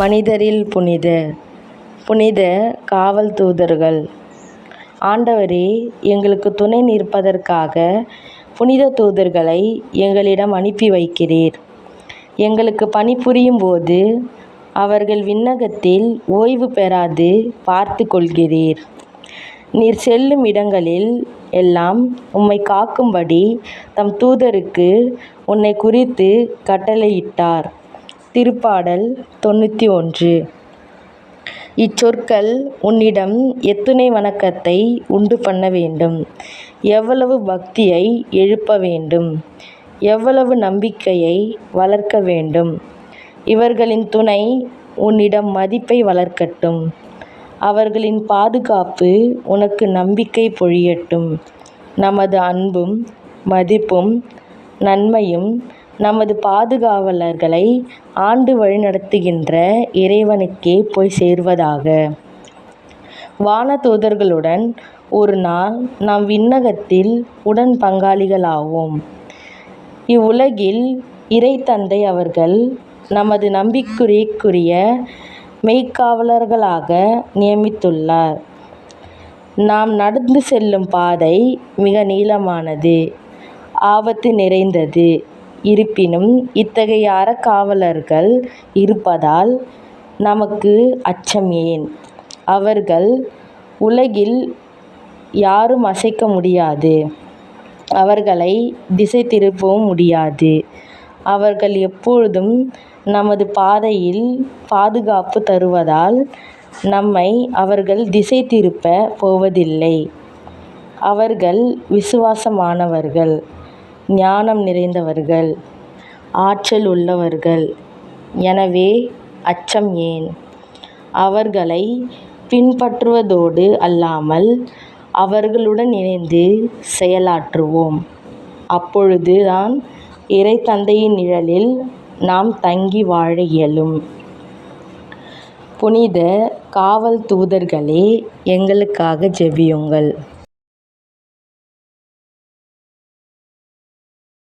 மனிதரில் புனித புனித காவல் தூதர்கள். ஆண்டவரே எங்களுக்கு துணை நிற்பதற்காக புனித தூதர்களை எங்களிடம் அனுப்பி வைக்கிறீர். எங்களுக்கு பணிபுரியும் போது அவர்கள் விண்ணகத்தில் ஓய்வு பெறாது பார்த்து கொள்கிறீர். நீர் செல்லும் இடங்களில் எல்லாம் உம்மை காக்கும்படி தம் தூதருக்கு உன்னை குறித்து கட்டளையிட்டார். திருப்பாடல் தொண்ணூற்றி ஒன்று. இச்சொற்கள் உன்னிடம் எத்துணை வணக்கத்தை உண்டு பண்ண வேண்டும். எவ்வளவு பக்தியை எழுப்ப வேண்டும். எவ்வளவு நம்பிக்கையை வளர்க்க வேண்டும். இவர்களின் துணை உன்னிடம் மதிப்பை வளர்க்கட்டும். அவர்களின் பாதுகாப்பு உனக்கு நம்பிக்கை பொழியட்டும். நமது அன்பும் மதிப்பும் நன்மையும் நமது பாதுகாவலர்களை ஆண்டு வழிநடத்துகின்ற இறைவனுக்கே போய் சேர்வதாக. வானதூதர்களுடன் ஒரு நாள் நாம் விண்ணகத்தில் உடன் பங்காளிகளாவோம். இவ்வுலகில் இறைத்தந்தை அவர்கள் நமது நம்பிக்கைக்குரிய மெய்க்காவலர்களாக நியமித்துள்ளார். நாம் நடந்து செல்லும் பாதை மிக நீளமானது ஆபத்து நிறைந்தது. இருப்பினும் இத்தகைய அறக்காவலர்கள் இருப்பதால் நமக்கு அச்சம் ஏன்? அவர்கள் உலகில் யாரும் அசைக்க முடியாது. அவர்களை திசை திருப்பவும் முடியாது. அவர்கள் எப்பொழுதும் நமது பாதையில் பாதுகாப்பு தருவதால் நம்மை அவர்கள் திசை திருப்ப போவதில்லை. அவர்கள் விசுவாசமானவர்கள். ஞானம் நிறைந்தவர்கள் ஆற்றல் உள்ளவர்கள். எனவே அச்சம் ஏன்? அவர்களை பின்பற்றுவதோடு அல்லாமல் அவர்களுடன் இணைந்து செயலாற்றுவோம். அப்பொழுது தான் இறைத்தந்தையின் நிழலில் நாம் தங்கி வாழ இயலும். புனித காவல் தூதர்களே எங்களுக்காக ஜெபியுங்கள்.